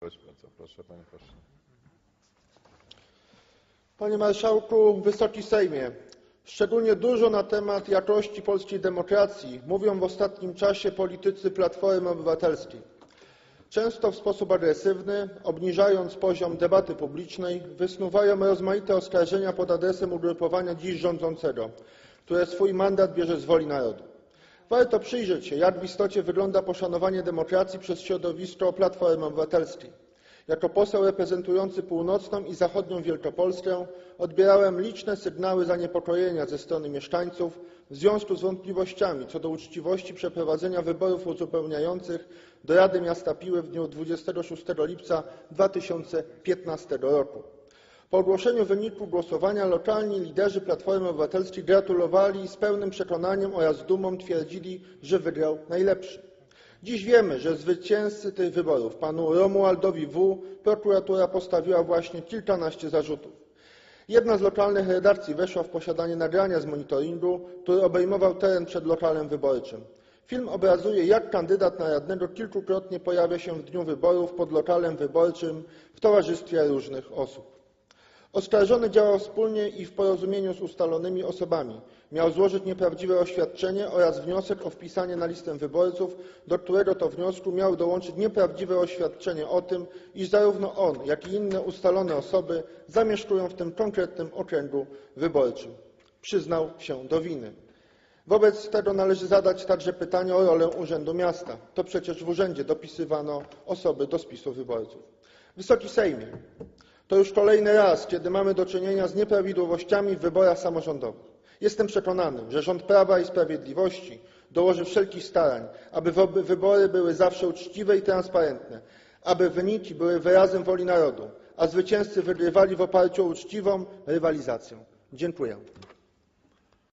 Bardzo proszę, panie pośle. Panie Marszałku, Wysoki Sejmie! Szczególnie dużo na temat jakości polskiej demokracji mówią w ostatnim czasie politycy Platformy Obywatelskiej. Często w sposób agresywny, obniżając poziom debaty publicznej, wysnuwają rozmaite oskarżenia pod adresem ugrupowania dziś rządzącego, które swój mandat bierze z woli narodu. Warto przyjrzeć się, jak w istocie wygląda poszanowanie demokracji przez środowisko Platformy Obywatelskiej. Jako poseł reprezentujący północną i zachodnią Wielkopolskę odbierałem liczne sygnały zaniepokojenia ze strony mieszkańców w związku z wątpliwościami co do uczciwości przeprowadzenia wyborów uzupełniających do Rady Miasta Piły w dniu 26 lipca 2015 roku. Po ogłoszeniu wyniku głosowania lokalni liderzy Platformy Obywatelskiej gratulowali i z pełnym przekonaniem oraz dumą twierdzili, że wygrał najlepszy. Dziś wiemy, że zwycięzcy tych wyborów, panu Romualdowi W., prokuratura postawiła właśnie kilkanaście zarzutów. Jedna z lokalnych redakcji weszła w posiadanie nagrania z monitoringu, który obejmował teren przed lokalem wyborczym. Film obrazuje, jak kandydat na radnego kilkukrotnie pojawia się w dniu wyborów pod lokalem wyborczym w towarzystwie różnych osób. Oskarżony działał wspólnie i w porozumieniu z ustalonymi osobami. Miał złożyć nieprawdziwe oświadczenie oraz wniosek o wpisanie na listę wyborców, do którego to wniosku miał dołączyć nieprawdziwe oświadczenie o tym, iż zarówno on, jak i inne ustalone osoby zamieszkują w tym konkretnym okręgu wyborczym. Przyznał się do winy. Wobec tego należy zadać także pytanie o rolę Urzędu Miasta. To przecież w urzędzie dopisywano osoby do spisu wyborców. Wysoki Sejmie, to już kolejny raz, kiedy mamy do czynienia z nieprawidłowościami w wyborach samorządowych. Jestem przekonany, że rząd Prawa i Sprawiedliwości dołoży wszelkich starań, aby wybory były zawsze uczciwe i transparentne, aby wyniki były wyrazem woli narodu, a zwycięzcy wygrywali w oparciu o uczciwą rywalizację. Dziękuję.